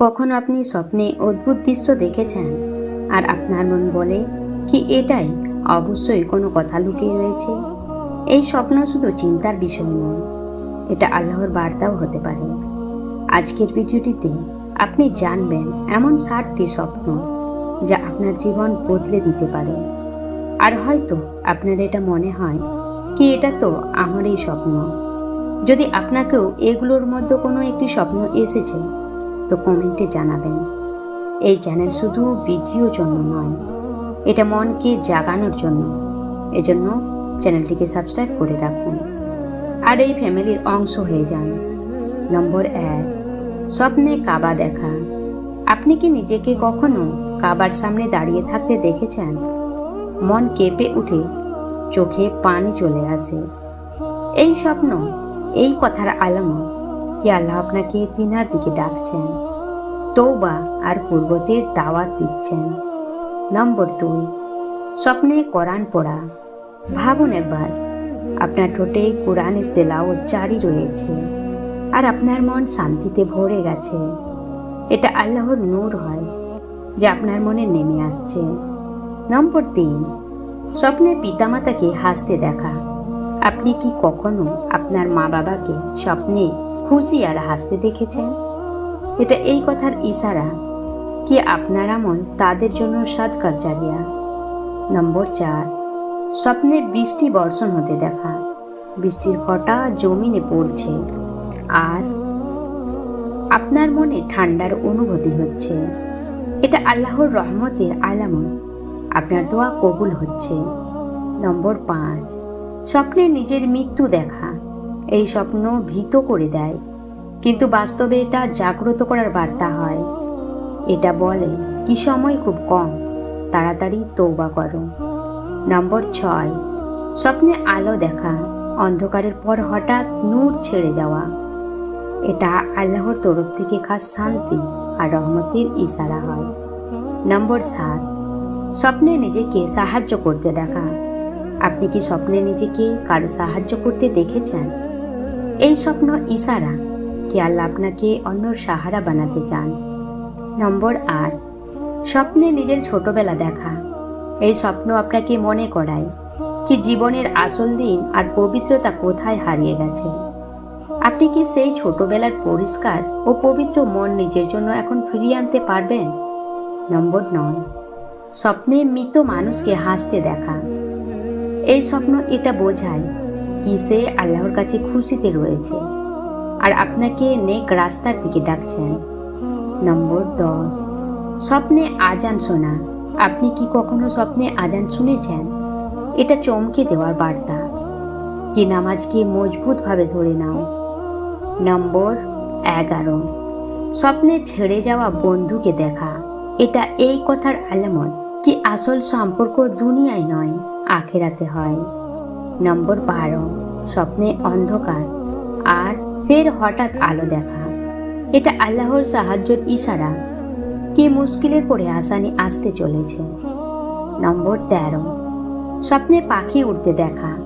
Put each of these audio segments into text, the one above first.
কখনো আপনি স্বপ্নে অদ্ভুত দৃশ্য দেখেছেন? আর আপনার মন বলে কি এটাই? অবশ্যই কোনো কথা লুকিয়ে রয়েছে। এই স্বপ্ন শুধু চিন্তার বিষয় নয়, এটা আল্লাহর বার্তাও হতে পারে। আজকের ভিডিওটিতে আপনি জানবেন এমন ষাটটি স্বপ্ন যা আপনার জীবন বদলে দিতে পারে। আর হয়তো আপনার এটা মনে হয় কি এটা তো আমারই স্বপ্ন। যদি আপনাকেও এগুলোর মধ্যে কোনো একটি স্বপ্ন এসেছে তো কমেন্টে জানাবেন। এই চ্যানেল শুধু ভিডিওর জন্য নয়, এটা মনকে জাগানোর জন্য। এজন্য চ্যানেলটিকে সাবস্ক্রাইব করে রাখুন। আর এই ফ্যামিলির অংশ হয়ে যান। নম্বর এক, স্বপ্নে কাবা দেখা। আপনি কি নিজেকে কখনো কাবার সামনে দাঁড়িয়ে থাকতে দেখেছেন? মন কেঁপে উঠে, চোখে পানি চলে আসে। এই স্বপ্ন, এই কথার আলামত কি আল্লাহ আপনাকে তিনার দিকে ডাকছেন তৌবা আর পূর্বতের দাওয়াত দিচ্ছেন। নম্বর দুই, স্বপ্নে কোরআন পড়া। ভাবুন একবার, আপনার ঠোঁটে কোরআনের তেলাওয়াত জারি রয়েছে আর আপনার মন শান্তিতে ভরে গেছে। এটা আল্লাহর নূর হয়, যে আপনার মনে নেমে আসছে। নম্বর তিন স্বপ্নে পিতামাতাকে হাসতে দেখা। আপনি কি কখনো আপনার মা বাবাকে স্বপ্নে খুশি আর হাসতে দেখেছেন? এটা এই কথার ইশারা কি আপনার আমল তাদের জন্য সাদকার জারিয়া? নম্বর চার, স্বপ্নে বৃষ্টি বর্ষণ হতে দেখা। বৃষ্টির ফটা জমিনে পড়ছে। আর আপনার মনে ঠান্ডার অনুভূতি হচ্ছে। এটা আল্লাহর রহমতের আলামত। আপনার দোয়া কবুল হচ্ছে। নম্বর পাঁচ, স্বপ্নে নিজের মৃত্যু দেখা। এই স্বপ্ন ভীত করে দেয়। কিন্তু বাস্তবে এটা জাগ্রত করার বার্তা হয়। এটা বলে, কি সময় খুব কম, তাড়াতাড়ি তৌবা করো। নম্বর ছয়, স্বপ্নে আলো দেখা, অন্ধকারের পর হঠাৎ নূর ছেড়ে যাওয়া। এটা আল্লাহর তরফ থেকে খাস শান্তি আর রহমতের ইশারা হয়। নম্বর সাত, স্বপ্নে নিজেকে সাহায্য করতে দেখা। আপনি কি স্বপ্নে নিজেকে কারও সাহায্য করতে দেখেছেন? এই স্বপ্ন ইশারা, কি আল্লাহ আপনাকে অন্য সাহারা বানাতে চান? নম্বর আট, স্বপ্নে নিজের ছোটবেলা দেখা। এই স্বপ্ন আপনাকে মনে করায় কি জীবনের আসল দিন আর পবিত্রতা কোথায় হারিয়ে গেছে। আপনি কি সেই ছোটবেলার পরিষ্কার ও পবিত্র মন নিজের জন্য এখন ফিরিয়ে আনতে পারবেন? নম্বর নয়, স্বপ্নে মৃত মানুষকে হাসতে দেখা। এই স্বপ্ন এটা বোঝায় কি সে আল্লাহর কাছে খুশিতে রয়েছে। আর আপনাকে নেক রাস্তার দিকে ডাকছেন। নম্বর দশ। স্বপ্নে আজান শোনা। আপনি কি কখনো স্বপ্নে আজান শুনেছেন? এটা চমকে দেওয়ার বার্তা। কি নামাজকে মজবুতভাবে ধরে নাও। নম্বর এগারো। স্বপ্নে ছেড়ে যাওয়া বন্ধুকে দেখা। এটা এই কথার আলামত কি আসল সম্পর্ক দুনিয়ায় নয়, আখেরাতে হয়। নম্বর বারো। স্বপ্নে অন্ধকার। আর ফের হঠাৎ আলো দেখা। এটা আল্লাহর সাহায্যের ইশারা। কে মুশকিলের পরে আসানি আসতে চলেছে। নম্বর তেরো। স্বপ্নে পাখি উড়তে দেখা।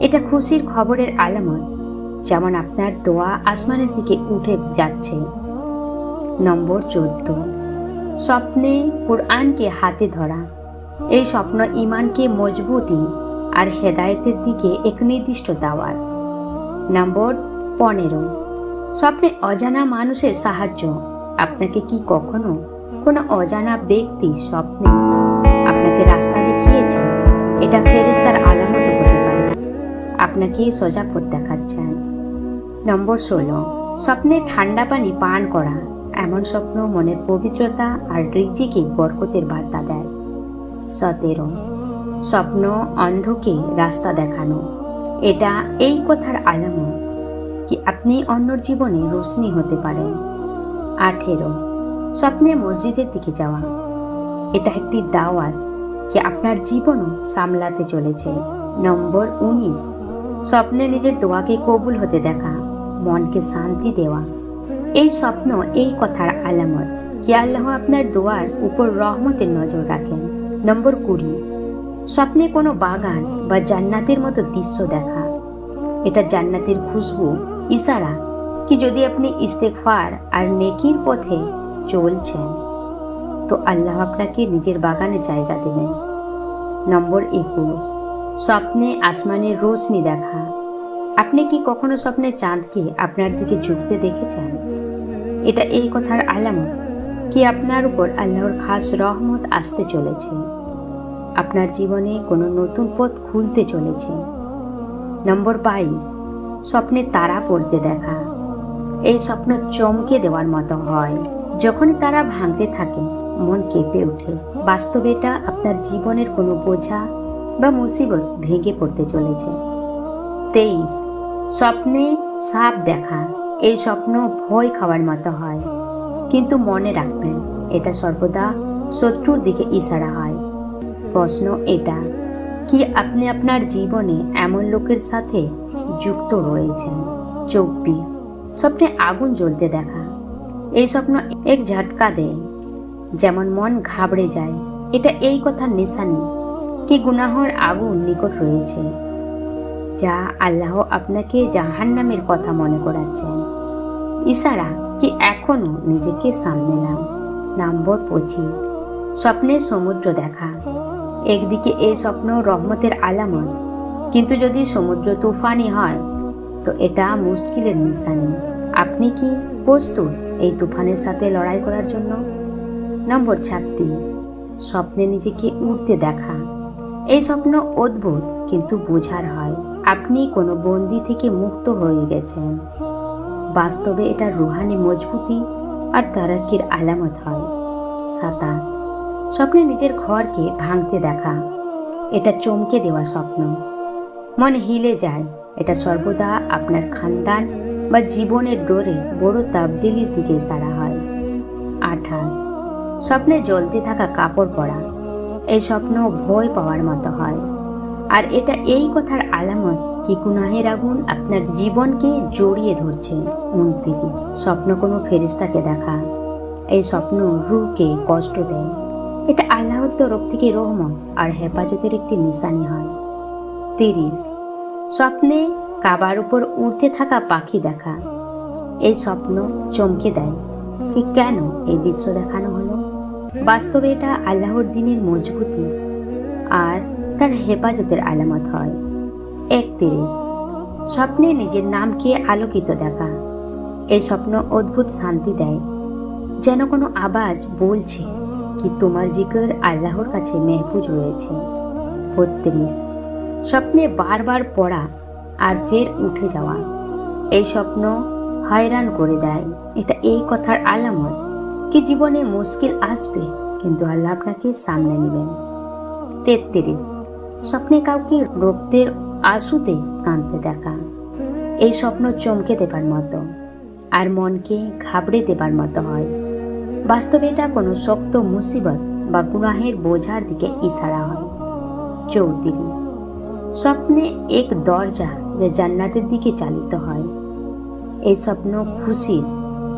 এটা খুশির খবরের আলামত। যেমন আপনার দোয়া আসমানের দিকে উঠে যাচ্ছে। নম্বর চোদ্দ। স্বপ্নে কোরআনকে হাতে ধরা। এই স্বপ্ন ইমানকে মজবুতি আর হেদায়েতের দিকে এক নির্দিষ্ট দাওয়ার নম্বর পনেরো, স্বপ্নে অজানা মানুষের সাহায্য। আপনাকে কি কখনো কোনো অজানা ব্যক্তি স্বপ্নে আপনাকে রাস্তা দেখিয়েছে? এটা ফেরেস্তার আলামত হতে পারে। আপনাকে সোজা পথ দেখাচ্ছেন। নম্বর ষোলো, স্বপ্নে ঠান্ডা পানি পান করা। এমন স্বপ্ন মনের পবিত্রতা আর রিজিকে বরকতের বার্তা দেয়। সতেরো স্বপ্ন অন্ধকে রাস্তা দেখানো। এটা এই কথার আলামত কি আপনি অন্যর জীবনে রোশনি হতে পারেন। আঠেরো। স্বপ্নে মসজিদের দিকে যাওয়া। এটা একটি দাওয়াত কি আপনার জীবনও সামলাতে চলেছে। নম্বর উনিশ। স্বপ্নে নিজের দোয়াকে কবুল হতে দেখা, মনকে শান্তি দেওয়া। এই স্বপ্ন, এই কথার আলামত কি আল্লাহ আপনার দোয়ার উপর রহমতের নজর রাখেন। নম্বর কুড়ি। স্বপ্নে কোনো বাগান বা জান্নাতের মতো দৃশ্য দেখা। এটা জান্নাতের খুশবু, ইশারা কি যদি আপনি ইস্তেকফার আর নেকির পথে চলছেন, তো আল্লাহ আপনাকে নিজের বাগানে জায়গা দেবেন। নম্বর একুশ, স্বপ্নে আসমানের রোশনি দেখা। আপনি কি কখনো স্বপ্নে চাঁদকে আপনার দিকে ঝুঁকতে দেখেছেন? এটা এই কথার আলামত কি আপনার উপর আল্লাহর খাস রহমত আসতে চলেছে? আপনার জীবনে কোনো নতুন পথ খুলতে চলেছে। নম্বর বাইশ, স্বপ্নে তারা পড়তে দেখা। এই স্বপ্ন চমকে দেওয়ার মতো হয়। যখনই তারা ভাঙতে থাকে, মন কেঁপে ওঠে। বাস্তবে এটা আপনার জীবনের কোনো বোঝা বা মুসিবত ভেঙে পড়তে চলেছে। তেইশ, স্বপ্নে সাপ দেখা। এই স্বপ্ন ভয় খাওয়ার মতো হয়। কিন্তু মনে রাখবেন, এটা সর্বদা শত্রুর দিকে ইশারা হয়। প্রশ্ন এটা, কি আপনি আপনার জীবনে এমন লোকের সাথে যুক্ত রয়েছেন? চব্বিশ। স্বপ্নে আগুন জ্বলতে দেখা। এই স্বপ্ন এক ঝটকা দেয়, যেমন মন ঘাবড়ে যায়। এটা এই কথার নিশানি কি গুনাহর আগুন নিকট রয়েছে, যা আল্লাহ আপনাকে জাহান্নামের কথা মনে করাচ্ছেন। ইশারা, কি এখনও নিজেকে সামনে নাও। নম্বর পঁচিশ। স্বপ্নে সমুদ্র দেখা। একদিকে এই স্বপ্ন রহমতের আলামত, কিন্তু যদি সমুদ্র তুফানি হয়, তো এটা মুশকিলের নিশানি। আপনি কি প্রস্তুত এই তুফানের সাথে লড়াই করার জন্য? নম্বর ছাব্বিশ স্বপ্নে নিজেকে উঠতে দেখা। এই স্বপ্ন অদ্ভুত, কিন্তু বোঝার হয়, আপনি কোনো বন্দি থেকে মুক্ত হয়ে গেছেন। বাস্তবে এটা রুহানি মজবুতি আর তারাকির আলামত হয়। সাতাশ স্বপ্নে নিজের ঘরকে ভাঙতে দেখা। এটা চমকে দেওয়া স্বপ্ন। মন হিলে যায়, এটা সর্বদা আপনার খানদান বা জীবনের ডোরে বড় তাবদিলির দিকে সারা হয়। আঠাশ। স্বপ্নে জ্বলতে থাকা কাপড় পরা, এই স্বপ্ন ভয় পাওয়ার মতো হয়। আর এটা এই কথার আলামত কি গুনাহের আগুন আপনার জীবনকে জড়িয়ে ধরছে। উনত্রিশ। স্বপ্ন কোনো ফেরিস্তাকে দেখা, এই স্বপ্ন রুকে কষ্ট দেয়। এটা আল্লাহর তরফ থেকে রহমত আর হেফাজতের একটি নিশানি হয়। তিরিশ, স্বপ্নে কাবার উপর উড়তে থাকা পাখি দেখা। এই স্বপ্ন চমকে দেয়। কি কেন এই দৃশ্য দেখানো হলো? বাস্তবে এটা আল্লাহর দিনের মজবুতি আর তার হেফাজতের আলামত হয়। একত্রিশ, স্বপ্নে নিজের নামকে আলোকিত দেখা। এই স্বপ্ন অদ্ভুত শান্তি দেয়, যেন কোনো আওয়াজ বলছে। কি তোমার জিকর আল্লাহর কাছে মেহফুজ রয়েছে? বত্রিশ। স্বপ্নে বারবার পড়া আর ফের উঠে যাওয়া। এই স্বপ্ন হয়রান করে দেয়। এটা এই কথার আলামত কি জীবনে মুশকিল আসবে কিন্তু আল্লাহ আপনাকে সামনে নেবেন। তেত্রিশ। স্বপ্নে কাউকে রক্তের আঁসুতে কাঁদতে দেখা। এই স্বপ্ন চমকে দেবার মতো। আর মনকে ঘাবড়ে দেবার মতো হয়। বাস্তবে এটা কোনো শক্ত মুসিবত বা গুনাহের বোঝার দিকে ইশারা হয়। চৌত্রিশ। স্বপ্নে এক দরজা যে জান্নাতের দিকে চালিত হয়। এই স্বপ্ন খুশির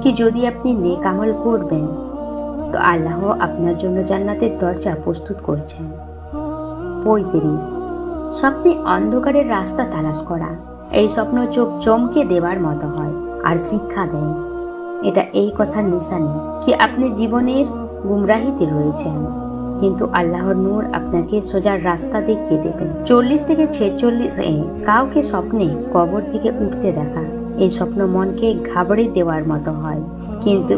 কি যদি আপনি নেক আমল করবেন, তো আল্লাহ আপনার জন্য জান্নাতের দরজা প্রস্তুত করছেন। পঁয়ত্রিশ। স্বপ্নে অন্ধকারের রাস্তা তালাশ করা। এই স্বপ্ন চোখ চমকে দেওয়ার মতো হয় আর শিক্ষা দেয়। এটা এই কথার নিশানি কি আপনি জীবনের গুমরাহিতে রয়েছেন। কিন্তু আল্লাহর নূর আপনাকে সোজার রাস্তা দেখিয়ে দেবেন। চল্লিশ থেকে ছেচল্লিশ এ কাউকে স্বপ্নে কবর থেকে উঠতে দেখা, এই স্বপ্ন মনকে ঘাবড়ে দেওয়ার মতো হয়। কিন্তু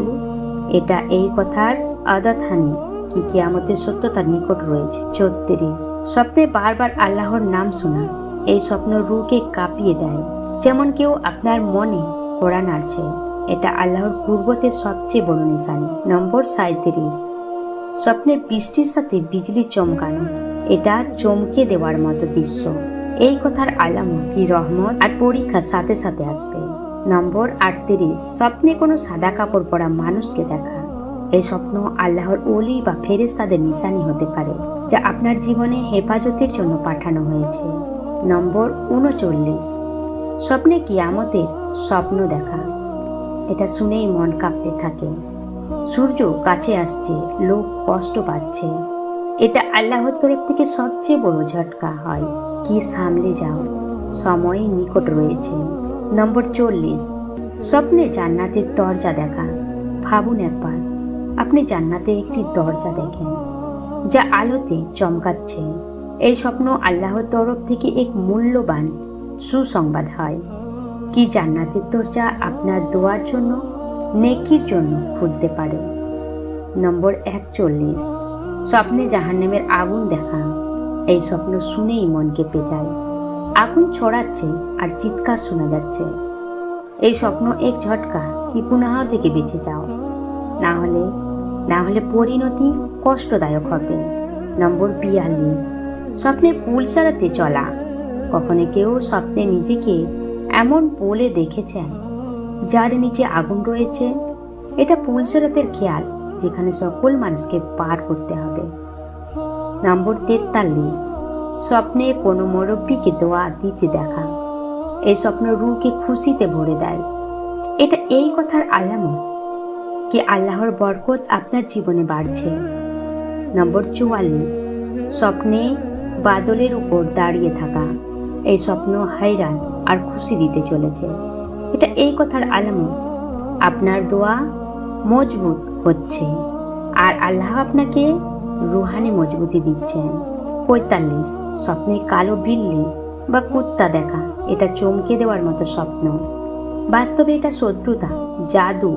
এটা এই কথার আদাতহানি কি কিয়ামতের সত্যতার নিকট রয়েছে। ছত্রিশ স্বপ্নে বারবার আল্লাহর নাম শোনা, এই স্বপ্ন রুকে কাঁপিয়ে দেয়, যেমন কেউ আপনার মনে কোরআন নাড়ছে এটা আল্লাহর পূর্বতের সবচেয়ে বড় নিশানি। নম্বর সাঁত্রিশ স্বপ্নে বৃষ্টির সাথে বিজলি চমকানো। এটা চমকে দেওয়ার মতো দৃশ্য। এই কথার আলাম কি রহমত আর পরীক্ষা সাথে সাথে আসবে। নম্বর আটত্রিশ। স্বপ্নে কোনো সাদা কাপড় পরা মানুষকে দেখা। এই স্বপ্ন আল্লাহর ওলি বা ফেরেস তাদের নিশানি হতে পারে, যা আপনার জীবনে হেফাজতের জন্য পাঠানো হয়েছে। নম্বর উনচল্লিশ। স্বপ্নে কিয়ামতের স্বপ্ন দেখা। এটা শুনেই মন কাঁপতে থাকে। সূর্য কাছে আসছে, লোক কষ্ট পাচ্ছে। এটা আল্লাহর তরফ থেকে সবচেয়ে বড় ঝটকা হয়। কি সামলে যাও, সময় নিকট রয়েছে। নম্বর চল্লিশ, স্বপ্নে জান্নাতের দরজা দেখা। ভাবুন একবার, আপনি জান্নাতে একটি দরজা দেখেন, যা আলোতে চমকাচ্ছে। এই স্বপ্ন আল্লাহর তরফ থেকে এক মূল্যবান সুসংবাদ হয়। কি জান্নাতের দরজা আপনার দোয়ার জন্য, নেকির জন্য খুলতে পারে? নম্বর একচল্লিশ। স্বপ্নে জাহান্নামের আগুন দেখা। এই স্বপ্ন শুনেই মন কেঁপে যায়। আগুন ছড়াচ্ছে আর চিৎকার শোনা যাচ্ছে। এই স্বপ্ন এক ঝটকা কি পুনঃ থেকে বেঁচে যাও। না হলে না হলে পরিণতি কষ্টদায়ক হবে। নম্বর বিয়াল্লিশ। স্বপ্নে পুল সারাতে চলা। কখনো কেউ স্বপ্নে নিজেকে এমন পোলে দেখেছেন, যার নিচে আগুন রয়েছে। এটা পুল সারাতের খেয়াল, যেখানে সকল মানুষকে পার করতে হবে। নম্বর তেতাল্লিশ, স্বপ্নে কোনো মুরব্বীকে দোয়া দিতে দেখা। এই স্বপ্ন রুকে খুশিতে ভরে দেয়। এটা এই কথার আলামত কি আল্লাহর বরকত আপনার জীবনে বাড়ছে? নম্বর চুয়াল্লিশ, স্বপ্নে বাদলের উপর দাঁড়িয়ে থাকা। এই স্বপ্ন হাইরান আর খুশি দিতে চলেছে। এটা এই কথার আলামত। আপনার দোয়া মজবুত হচ্ছে আর আল্লাহ আপনাকে রুহানি মজবুতি দিচ্ছেন। পঁয়তাল্লিশ, স্বপ্নে কালো বিল্লি বা কুত্তা দেখা, এটা চমকে দেওয়ার মতো স্বপ্ন। বাস্তবে এটা শত্রুতা, জাদু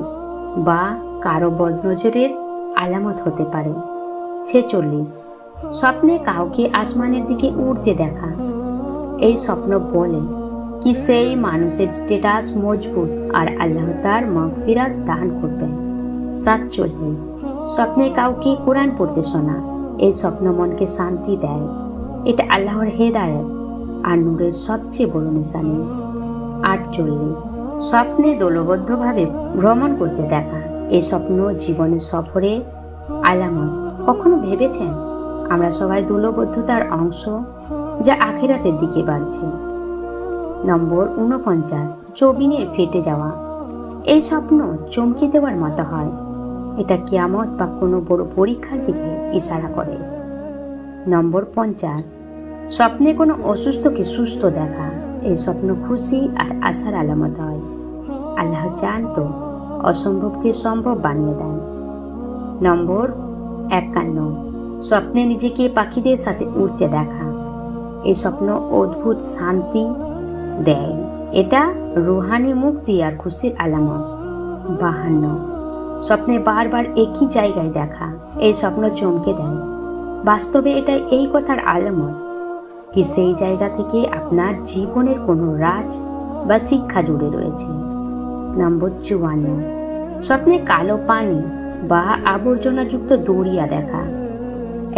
বা কারও বদনজরের আলামত হতে পারে। ছেচল্লিশ, স্বপ্নে কাউকে আসমানের দিকে উড়তে দেখা এই স্বপ্ন বলে কি সেই মানুষের স্টেটাস মজবুত আর আল্লাহ তার মগফিরাত দান করবেন। সাতচল্লিশ। স্বপ্নে কাউকে কোরআন পড়তে শোনা। এই স্বপ্ন মনকে শান্তি দেয়। এটা আল্লাহর হেদায়ত আর নূরের সবচেয়ে বড় নিশানি। আটচল্লিশ। স্বপ্নে দলবদ্ধভাবে ভ্রমণ করতে দেখা। এই স্বপ্ন জীবনের সফরে আলামত। কখনো ভেবেছেন? আমরা সবাই দলবদ্ধতার অংশ। যা আখেরাতের দিকে বাড়ছে। নম্বর উনপঞ্চাশ, চবিনের ফেটে যাওয়া। এই স্বপ্ন চমকে দেওয়ার মতো হয়। এটা কিয়ামত বা কোনো বড় পরীক্ষার দিকে ইশারা করে। নম্বর পঞ্চাশ, স্বপ্নে কোনো অসুস্থকে সুস্থ দেখা। এই স্বপ্ন খুশি আর আশার আলামত হয়। আল্লাহ চান তো অসম্ভবকে সম্ভব বানিয়ে দেন। নম্বর একান্ন, স্বপ্নে নিজেকে পাখিদের সাথে উড়তে দেখা। এই স্বপ্ন অদ্ভুত শান্তি দেয়। এটা রুহানি মুক্তি আর খুশির আলামত। বাহান্ন। স্বপ্নে বারবার একই জায়গায় দেখা, এই স্বপ্ন চমকে দেয়। বাস্তবে এটা এই কথার আলামত কি সেই জায়গা থেকে আপনার জীবনের কোনো রাজ বা শিক্ষা জুড়ে রয়েছে। নম্বর চুয়ান্ন। স্বপ্নে কালো পানি বা আবর্জনাযুক্ত দড়িয়া দেখা,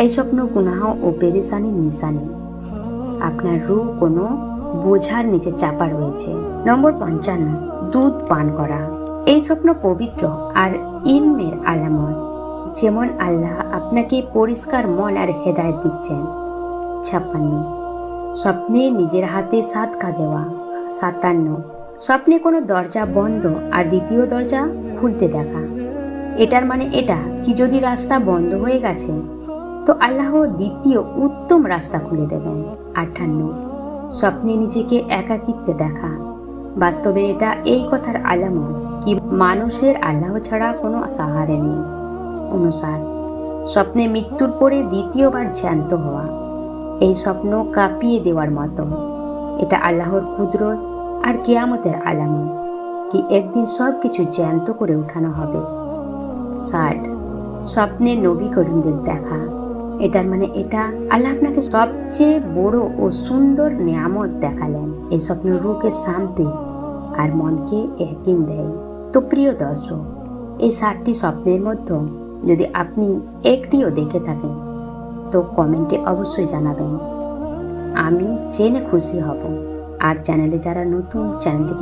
এই স্বপ্ন গুনাহ ও পেরেশানির নিশানি। আপনার রূপ কোনো বোঝার নিচে চাপা রয়েছে। নম্বর পঞ্চান্ন, দুধ পান করা। এই স্বপ্ন পবিত্র আর ইলমের আলামত, যেমন আল্লাহ আপনাকে পরিষ্কার মন আর হেদায়ত দিচ্ছেন। ছাপ্পান্ন, স্বপ্নে নিজের হাতে সাতকা দেওয়া। সাতান্ন, স্বপ্নে কোনো দরজা বন্ধ আর দ্বিতীয় দরজা খুলতে দেখা। এটার মানে এটা, কি যদি রাস্তা বন্ধ হয়ে গেছে তো আল্লাহ দ্বিতীয় উত্তম রাস্তা খুলে দেবেন। আটান্ন স্বপ্নে নিজেকে একাকিত্বে দেখা। বাস্তবে এটা এই কথার আলামত কি মানুষের আল্লাহ ছাড়া কোনো সাহারে নেই। অনুসার, স্বপ্নে মৃত্যুর পরে দ্বিতীয়বার জ্যান্ত হওয়া, এই স্বপ্ন কাঁপিয়ে দেওয়ার মতো। এটা আল্লাহর কুদরত আর কেয়ামতের আলামত কি একদিন সব কিছু জ্যান্ত করে উঠানো হবে। ষাট, স্বপ্নে নবী করিমদের দেখা। এটার মানে এটা আল্লাহ আপনাকে সবচেয়ে বড় ও সুন্দর নিয়ামত দেখালেন। এই স্বপ্ন রুকে শান্তি আর মনকে একিন দেয়। তো প্রিয় দর্শক, এই সাতটি স্বপ্নের মধ্যে যদি আপনি একটিও দেখে থাকেন, তো কমেন্টে অবশ্যই জানাবেন। আমি জেনে খুশি হব। আর চ্যানেলে যারা নতুন, চ্যানেলটিকে